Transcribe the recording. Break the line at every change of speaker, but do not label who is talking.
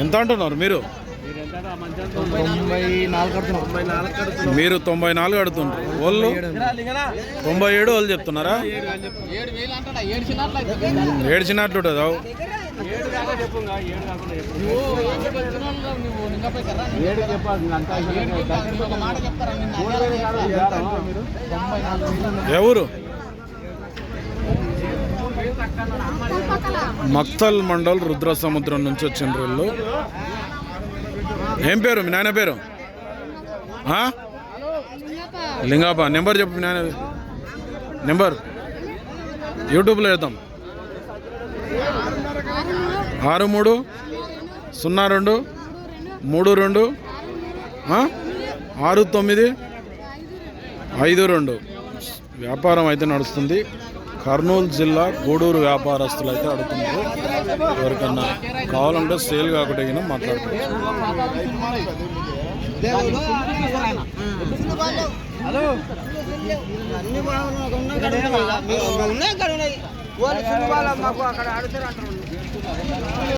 ఎంత అంటున్నారు మీరు? మీరు తొంభై నాలుగు అడుగుతున్నారు వాళ్ళు తొంభై ఏడు వాళ్ళు చెప్తున్నారా? ఏడ్చినట్లు
చదువు
ఎవరు? మక్తల్ మండల్ రుద్ర సముద్రం నుంచి వచ్చిన వీళ్ళు ఏం పేరు? మీ నాయన పేరు? లింగాప. నెంబర్ చెప్పు మీ నాయన. నెంబర్. యూట్యూబ్లో వేద్దాం ఆరు మూడు సున్నా రెండు మూడు రెండు ఆరు తొమ్మిది ఐదు రెండు. వ్యాపారం అయితే నడుస్తుంది కర్నూలు జిల్లా గూడూరు వ్యాపారస్తులు అయితే అడుగుతున్నారు ఎవరికన్నా కావాలంటే సేల్ కాకుండా
హలో